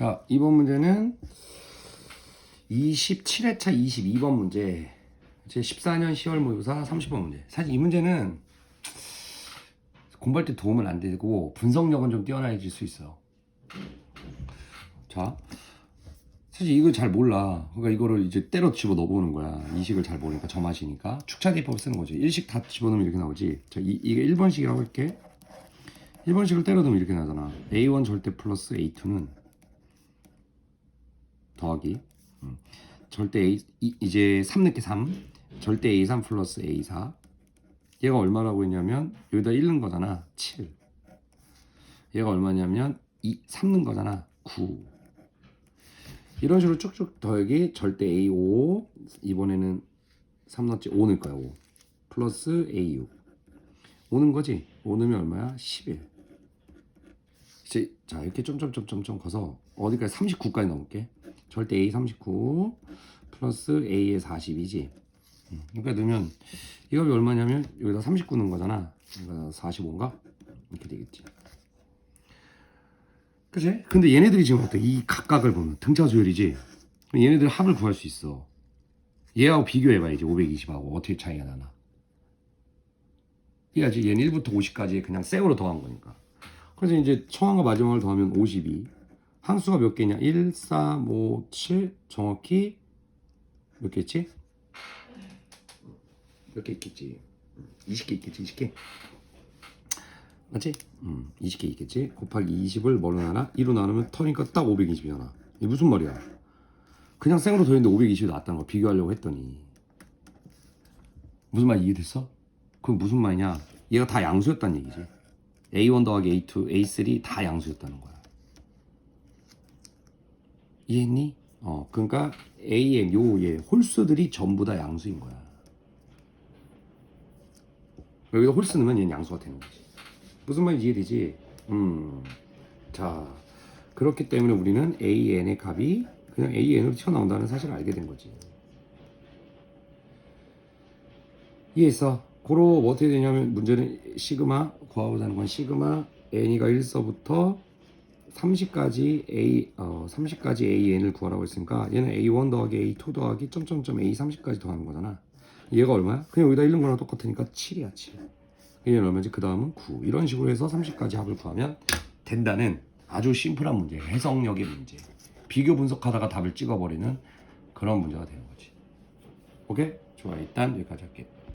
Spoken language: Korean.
자, 이번 문제는 27회차 22번 문제. 제 14년 10월 모의고사 30번 문제. 사실 이 문제는 공부할 때 도움은 안 되고 분석력은 좀 뛰어나질 수 있어요. 자, 사실 이거 잘 몰라. 그러니까 이거를 이제 때려 집어 넣어보는 거야. 이식을 잘 모르니까 점하시니까 축차 대법을 쓰는 거지. 일식 다 집어넣으면 이렇게 나오지. 자, 이, 이게 1번식이라고 할게. 1번식을 때려 넣으면 이렇게 나잖아. A1 절대 플러스 A2는 더하기. 음. 절대 A 이, 이제 3 넣게 3 절대 A3 플러스 A4 얘가 얼마라고 했냐면 여기다 1 넣은 거잖아. 7 얘가 얼마냐면 2, 3 넣은 거잖아. 9 이런 식으로 쭉쭉 더하기 절대 A5 이번에는 3 넣었지 5 넣을 거야 5 플러스 A6 5 넣은 거지? 5 넣으면 얼마야? 11 이제 자 이렇게 점점점점점 가서 어디까지? 39까지 넘을게. 절대 A 39 플러스 A의 40이지. 그러니까 넣으면 이 값이 얼마냐면 여기다 39 넣은 거잖아. 그러니까 45인가? 이렇게 되겠지. 그치? 근데 얘네들이 지금 어때? 이 각각을 보면 등차 수열이지. 그럼 얘네들 합을 구할 수 있어. 얘하고 비교해봐야지 520하고. 어떻게 차이가 나나. 이해하지 얘는 1부터 50까지 그냥 생으로 더한 거니까 그래서 이제 처음과 마지막을 더하면 52. 항수가 몇 개냐? 1, 3, 5, 7 정확히 몇개 있지? 몇 개 있겠지? 20개 있겠지? 20개? 맞지? 음, 20개 있겠지? 곱하기 20을 뭐로 나눠? 2로 나누면 터니까 딱 520이잖아. 이게 무슨 말이야? 그냥 생으로 더했는데 520이 나왔다는 거 비교하려고 했더니 무슨 말 이해됐어? 그건 무슨 말이냐? 얘가 다 양수였다는 얘기지. A1 더하기 A2, A3 다 양수였다는 거야. 이해했니? 어, 그러니까 AM 요 예 홀수들이 전부 다 양수인 거야. 여기다 홀수 넣으면 얘는 양수가 되는 거지. 무슨 말인지 이해되지? 음. 자, 그렇기 때문에 우리는 AN의 값이 그냥 AN으로 튀어나온다는 사실을 알게 된 거지. 이해했어? 고로 뭐 어떻게 되냐면 문제는 시그마 구하고자 건 시그마 n이가 1서부터 30까지 a 어 30까지 an을 구하라고 했으니까 얘는 a1 더하기 a2 더하기 점점점 a30까지 더하는 거잖아. 얘가 얼마야? 그냥 여기다 1는 거랑 똑같으니까 7이야 7. 얘는 얼마지? 그 다음은 9. 이런 식으로 해서 30까지 합을 구하면 된다는 아주 심플한 문제, 해석력의 문제. 비교 분석하다가 답을 찍어버리는 그런 문제가 되는 거지. 오케이? 좋아. 일단 여기까지 할게.